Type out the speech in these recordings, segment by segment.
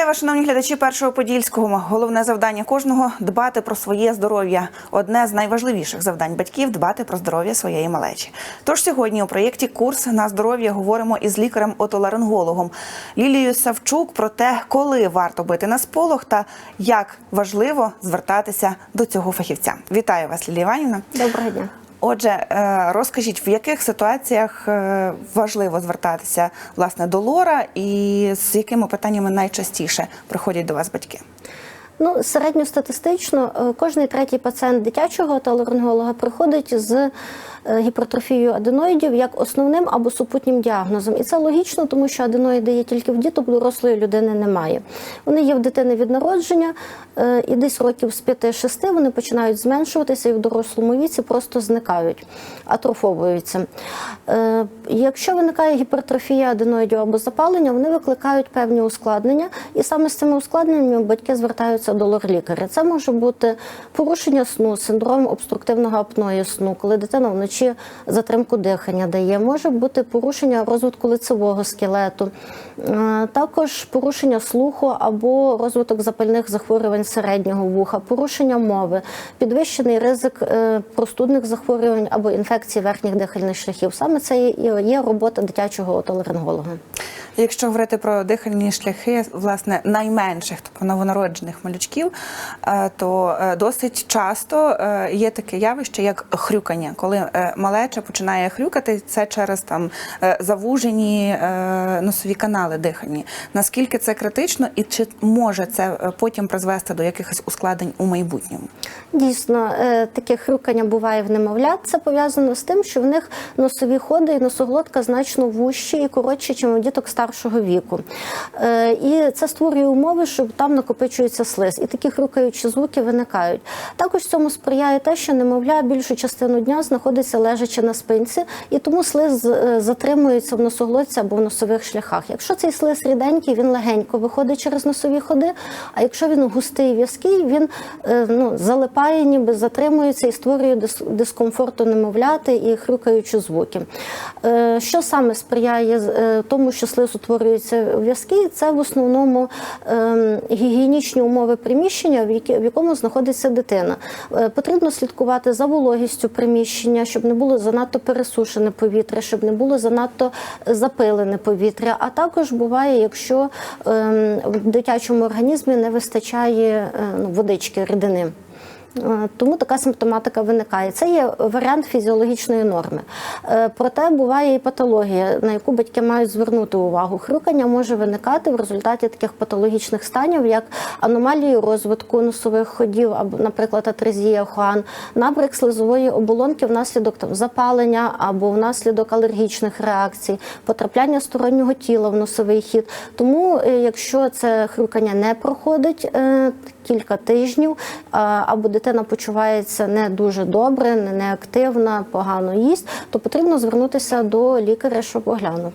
Вітаю вас, шановні глядачі першого подільського. Головне завдання кожного дбати про своє здоров'я. Одне з найважливіших завдань батьків дбати про здоров'я своєї малечі. Тож сьогодні у проєкті Курс на здоров'я говоримо із лікарем-отоларингологом Лілією Савчук про те, коли варто бити на сполох та як важливо звертатися до цього фахівця. Вітаю вас, Лілія Іванівна. Доброго дня. Отже, е, розкажіть, в яких ситуаціях е, важливо звертатися власне до лора, і з якими питаннями найчастіше приходять до вас батьки? Ну, середньостатистично, е, кожний третій пацієнт дитячого отоларинголога приходить з гіпертрофією аденоїдів як основним або супутнім діагнозом. І це логічно, тому що аденоїди є тільки в діток, дорослої людини немає. Вони є в дитини від народження, е, і десь років з 5-6 вони починають зменшуватися і в дорослому віці просто зникають, атрофовуються. Е, Якщо виникає гіпертрофія аденоїдів або запалення, вони викликають певні ускладнення, і саме з цими ускладненнями батьки звертаються до лор-лікаря. Це може бути порушення сну, синдром обструктивного апної сну, коли дитина вночі затримку дихання дає, може бути порушення розвитку лицевого скелету, Е, також порушення слуху або розвиток запальних захворювань середнього вуха, порушення мови, підвищений ризик е, простудних захворювань або інфекцій верхніх дихальних шляхів. Саме це є робота дитячого отоларинголога. Якщо говорити про дихальні шляхи, власне, найменших, тобто новонароджених малючків, е, то е, досить часто е, є таке явище, як хрюкання, коли малеча починає хрюкати, це через там завужені носові канали дихальні. Наскільки це критично, і чи може це потім призвести до якихось ускладнень у майбутньому? Дійсно, таке хрюкання буває в немовлят. Це пов'язано з тим, що в них носові ходи і носоглотка значно вужчі і коротші, ніж у діток старшого віку. Е, І це створює умови, що там накопичується слиз, і такі хрюкаючі звуки виникають. Також цьому сприяє те, що немовля більшу частину дня знаходиться лежачи на спинці, і тому слиз е, затримується в носоглотці або в носових шляхах. Якщо цей слиз ріденький, він легенько виходить через носові ходи. А якщо він густий в'язкий, він е, ну, залипає, ніби затримується і створює дис- дискомфорт у немовляти і хрюкаючі звуки. Що саме сприяє тому, що слиз утворюється в'язкий, це в основному е, гігієнічні умови приміщення, в якому знаходиться дитина. Е, Потрібно слідкувати за вологістю приміщення, щоб не було занадто пересушене повітря, щоб не було занадто запилене повітря. А також буває, якщо ем, в дитячому організмі не вистачає е, ну, водички, рідини. Е, Тому така симптоматика виникає. Це є варіант фізіологічної норми. Е, Проте буває і патологія, на яку батьки мають звернути увагу. Хрюкання може виникати в результаті таких патологічних станів, як аномалії розвитку носових ходів, або, наприклад, атрезія Хуан, набрик слизової оболонки внаслідок там запалення або внаслідок алергічних реакцій, потрапляння стороннього тіла в носовий хід. Тому, е, якщо це хрюкання не проходить кілька тижнів, або дитина почувається не дуже добре, не- неактивна, погано їсть, то потрібно звернутися до лікаря, щоб оглянув.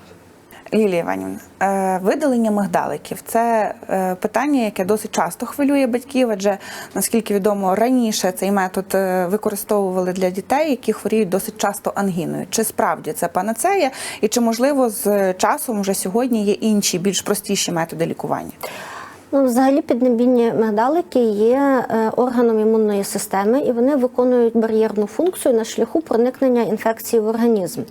Лілія Іванівна, е, видалення мигдаликів це е, питання, яке досить часто хвилює батьків, адже наскільки відомо, раніше цей метод е, використовували для дітей, які хворіють досить часто ангіною. Чи справді це панацея, і чи можливо з часом вже сьогодні є інші більш простіші методи лікування? Ну, взагалі, піднебінні мигдалики є е, органом імунної системи, і вони виконують бар'єрну функцію на шляху проникнення інфекції в організм.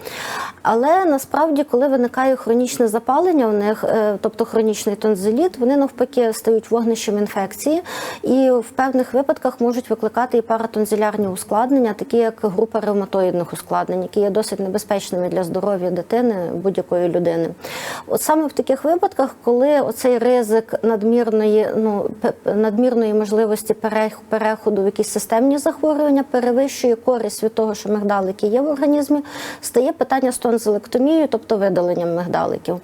Але насправді, коли виникає хронічне запалення у них, е, тобто хронічний тонзиліт, вони навпаки стають вогнищем інфекції, і в певних випадках можуть викликати і паратонзилярні ускладнення, такі як група ревматоїдних ускладнень, які є досить небезпечними для здоров'я дитини будь-якої людини. От саме в таких випадках, коли оцей ризик надмірної, ну надмірної можливості перех- переходу в якісь системні захворювання перевищує користь від того, що мигдалики є в організмі, стає питання з тонзилектомією, тобто видаленням мигдаликів. Е,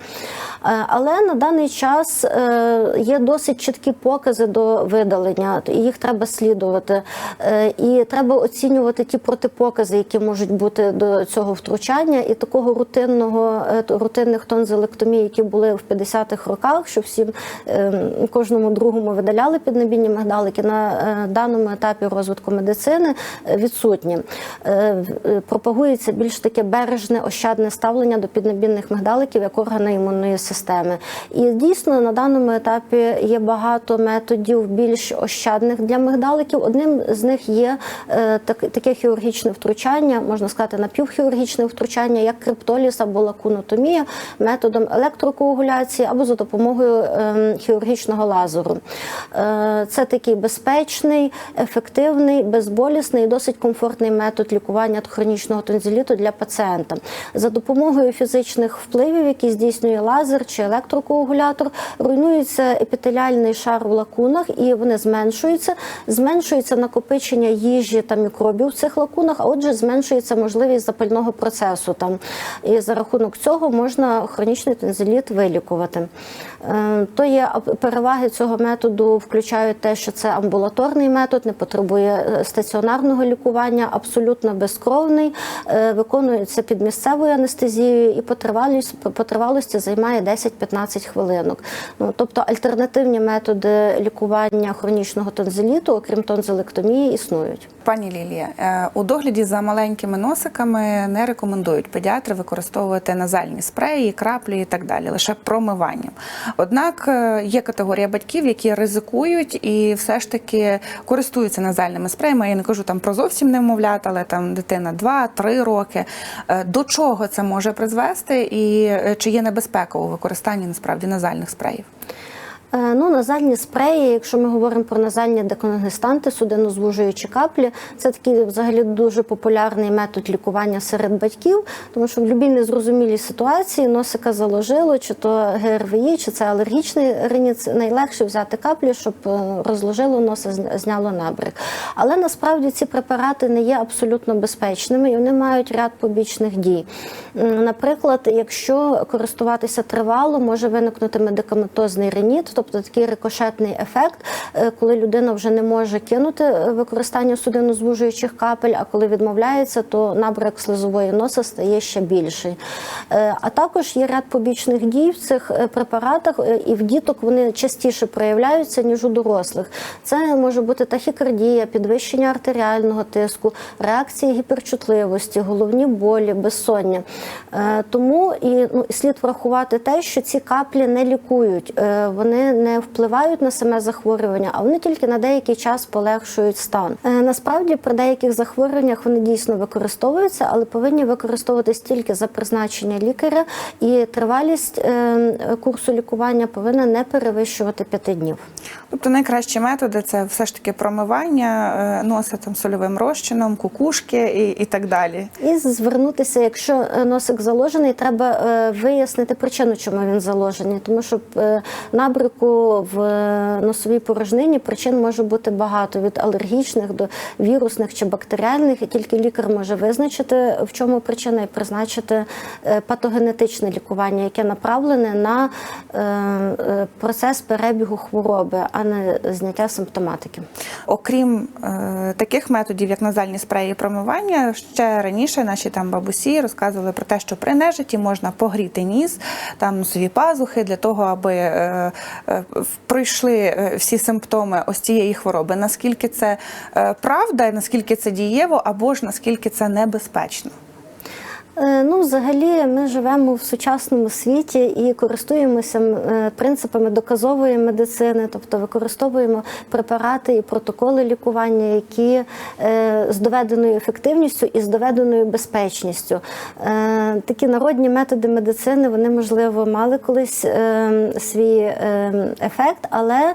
Але на даний час е, є досить чіткі покази до видалення, і їх треба слідувати. Е, І треба оцінювати ті протипокази, які можуть бути до цього втручання, і такого рутинного рутинних тонзилектомій які були в 50-х роках, що всім ем, кожному другому видаляли піднебінні мигдалики, на е, даному етапі розвитку медицини е, відсутні. Е, Пропагується більш таке бережне, ощадне ставлення до піднебінних мигдаликів як органа імунної системи. І дійсно на даному етапі є багато методів більш ощадних для мигдаликів. Одним з них є таке хірургічне втручання, можна сказати, напівхірургічне втручання, як криптоліз або лакунотомія, методом електрокоагуляції або за допомогою е, хірургічного лазеру. Е, це такий безпечний, ефективний, безболісний і досить комфортний метод лікування хронічного тонзиліту для пацієнта. За допомогою фізичних впливів, які здійснює лазер чи електрокоагулятор, руйнується епітеліальний шар в лакунах і вони зменшуються. Зменшується накопичення їжі та мікробів в цих лакунах, а отже, зменшується можливість запального процесу там. І за рахунок цього можна хронічний тонзиліт вилікувати. Е, То є переваги цього методу включають те, що це амбулаторний метод, не потребує е, стаціонарного лікування, абсолютно безкровний, е, виконується під місцевою анестезією і по тривалості, займає 10-15 хвилинок. Ну, тобто альтернативні методи лікування хронічного тонзиліту, окрім тонзилектомії, існують. Пані Лілія, е, у догляді за маленькими носиками не рекомендують педіатри використовувати назальні спреї, краплі і так далі, лише промиванням. Однак е, є категорія батьків, які ризикують і все ж таки користуються назальними спреями. Я не кажу там про зовсім немовлят, але там дитина 2-3 роки. Е, До чого це може призвести, і чи є небезпека у використанні насправді назальних спреїв? Е, Ну, назальні спреї, якщо ми говоримо про назальні деконгестанти, судинозвужуючі каплі, це такий взагалі дуже популярний метод лікування серед батьків, тому що в будь-якій незрозумілій ситуації носика заложило, чи то ГРВІ, чи це алергічний риніц, найлегше взяти каплі, щоб е, розложило носа, зня- зняло набряк. Але насправді ці препарати не є абсолютно безпечними і вони мають ряд побічних дій. Наприклад, якщо користуватися тривало, може виникнути медикаментозний реніт, тобто такий рикошетний ефект, е, коли людина вже не може кинути е, використання судинозвужуючих капель, а коли відмовляється, то набряк слизової носа стає ще більший. Е, А також є ряд побічних дій в цих препаратах, і в діток вони частіше проявляються, ніж у дорослих. Це може бути тахікардія, підвищення артеріального тиску, реакції гіперчутливості, головні болі, безсоння. Тому і ну, слід врахувати те, що ці каплі не лікують, Е, вони не впливають на саме захворювання, а вони тільки на деякий час полегшують стан. Е, Насправді при деяких захворюваннях вони дійсно використовуються, але повинні використовуватись тільки за призначення лікаря, і тривалість е, курсу лікування повинна не перевищувати п'яти днів. Тобто найкращі методи це все ж таки промивання е, носа там сольовим розчином, кукушки і, і так далі. І звернутися, якщо носик заложений, треба вияснити причину, чому він заложений. Тому що е, набрику в е, носовій порожнині причин може бути багато від алергічних до вірусних чи бактеріальних, і тільки лікар може визначити, в чому причина, і призначити е, патогенетичне лікування, яке направлене на е, процес перебігу хвороби, а не зняття симптоматики. Окрім таких методів, як назальні спреї промивання, ще раніше наші там бабусі розказували про те, що при нежиті можна погріти ніс, там носові пазухи для того, аби пройшли е, всі симптоми ось цієї хвороби. Наскільки це е, правда, наскільки це дієво, або ж наскільки це небезпечно? Е, Ну, взагалі, ми живемо в сучасному світі і користуємося е, принципами доказової медицини, тобто використовуємо препарати і протоколи лікування, які е, з доведеною ефективністю і з доведеною безпечністю. Такі народні методи медицини вони можливо мали колись свій ефект, але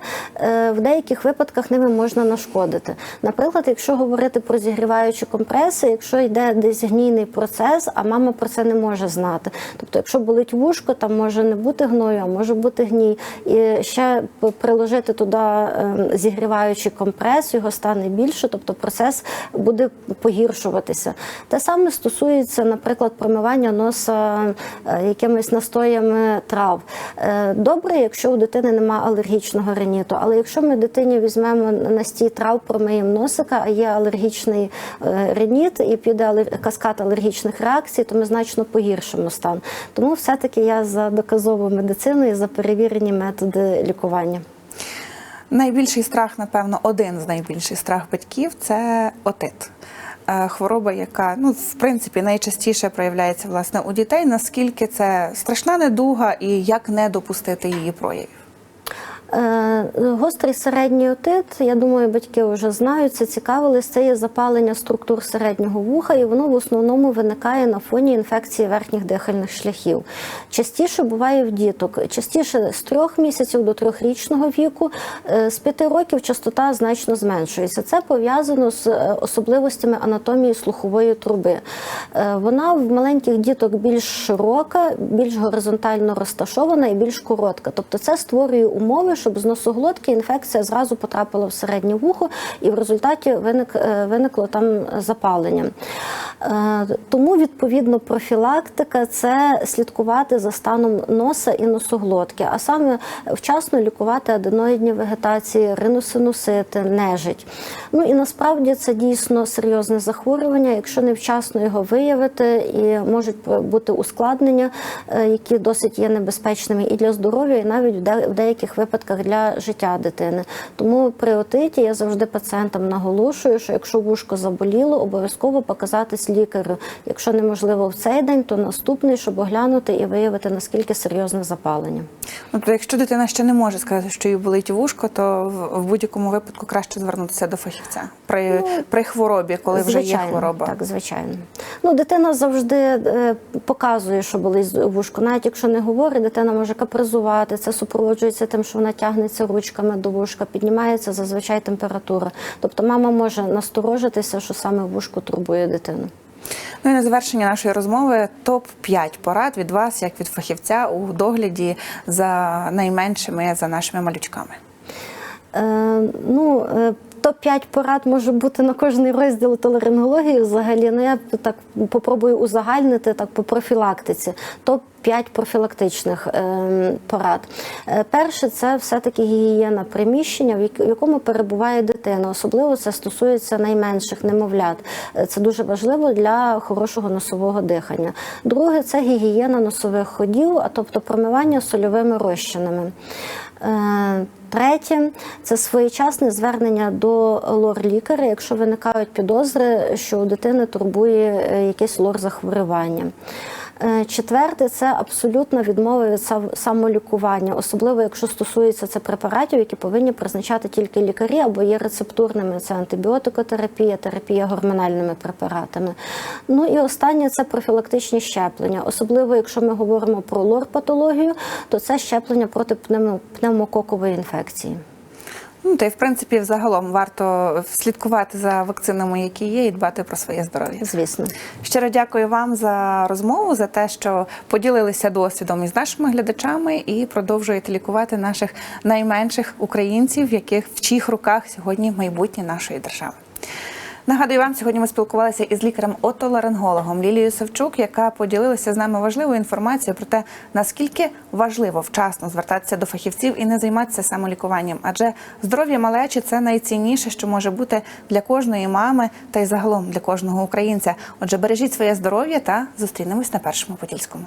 в деяких випадках ними можна нашкодити. Наприклад, якщо говорити про зігріваючі компреси, якщо йде десь гнійний процес, а мама про це не може знати. Тобто, якщо болить вушко, там може не бути гною, а може бути гній. І ще приложити туди е, зігріваючий компрес, його стане більше, тобто процес буде погіршуватися. Те саме стосується, наприклад, промивання носа е, якимись настоями трав. Е, Добре, якщо у дитини немає алергічного риніту, але якщо ми дитині візьмемо настій трав, промиємо носика, а є алергічний е, реніт і піде каскад алергічних реакцій, інфекції, то ми значно погіршимо стан. Тому все-таки я за доказову медицину і за перевірені методи лікування. Найбільший страх, напевно, один з найбільших страх батьків це отит. Е, Хвороба, яка ну в принципі найчастіше проявляється власне у дітей. Наскільки це страшна недуга і як не допустити її проявів? Е, Гострий середній отит, я думаю, батьки вже знають, це цікавились. Це є запалення структур середнього вуха, і воно в основному виникає на фоні інфекції верхніх дихальних шляхів. Частіше буває в діток, частіше з трьох місяців до трьохрічного віку, Е, з п'яти років частота значно зменшується. Це пов'язано з е, особливостями анатомії слухової труби. Вона в маленьких діток більш широка, більш горизонтально розташована і більш коротка. Тобто це створює умови, щоб з носоглотки інфекція зразу потрапила в середнє вухо, і в результаті виник, е, виникло там запалення. Е, Тому відповідно профілактика це слідкувати за станом носа і носоглотки, а саме вчасно лікувати аденоїдні вегетації, риносинусити, нежить. Ну і насправді це дійсно серйозне захворювання. Якщо невчасно його виявити, і можуть бути ускладнення, е, які досить є небезпечними і для здоров'я, і навіть в деяких випадках для життя дитини. Тому при отиті я завжди пацієнтам наголошую, що якщо вушко заболіло, обов'язково показатись лікарю. Якщо неможливо в цей день, то наступний, щоб оглянути і виявити наскільки серйозне запалення. Тобто, якщо дитина ще не може сказати, що їй болить вушко, то в, будь-якому випадку краще звернутися до фахівця при, при хворобі, коли вже є хвороба. Так, звичайно. Ну, дитина завжди е, показує, що болить вушко. Навіть якщо не говорить, дитина може капризувати. Це супроводжується тим, що вона тягнеться ручками до вушка, піднімається зазвичай температура. Тобто мама може насторожитися, що саме вушку турбує дитину. Ну і на завершення нашої розмови топ 5 порад від вас, як від фахівця, у догляді за найменшими за нашими малючками. Е, ну, е, топ-5 порад може бути на кожний розділ толерингології взагалі. Ну, я так попробую узагальнити так по профілактиці. Топ 5 профілактичних е, порад. Е, перше, це все-таки гігієна приміщення, в якому перебуває дитина. Особливо це стосується найменших немовлят. Е, Це дуже важливо для хорошого носового дихання. Друге, це гігієна носових ходів, а тобто промивання сольовими розчинами. Е, Третє це своєчасне звернення до лор-лікаря, якщо виникають підозри, що у дитини турбує е, якесь лор-захворювання. Е, Четверте це абсолютна відмова від самолікування, особливо якщо стосується це препаратів, які повинні призначати тільки лікарі або є рецептурними. Це антибіотикотерапія, терапія гормональними препаратами. Ну і останнє це профілактичні щеплення. Особливо, якщо ми говоримо про лор-патологію, то це щеплення проти пневмо- пневмококової інфекції. Ну та й в принципі, взагалом варто слідкувати за вакцинами, які є, і дбати про своє здоров'я. Звісно. Щиро дякую вам за розмову, за те, що поділилися досвідом із нашими глядачами і продовжуєте лікувати наших найменших українців, яких в чиїх руках сьогодні майбутнє нашої держави. Нагадую вам, сьогодні ми спілкувалися із лікарем-отоларингологом Лілією Савчук, яка поділилася з нами важливою інформацією про те, наскільки важливо вчасно звертатися до фахівців і не займатися самолікуванням. Адже здоров'я малечі це найцінніше, що може бути для кожної мами та й загалом для кожного українця. Отже, бережіть своє здоров'я та зустрінемось на першому подільському.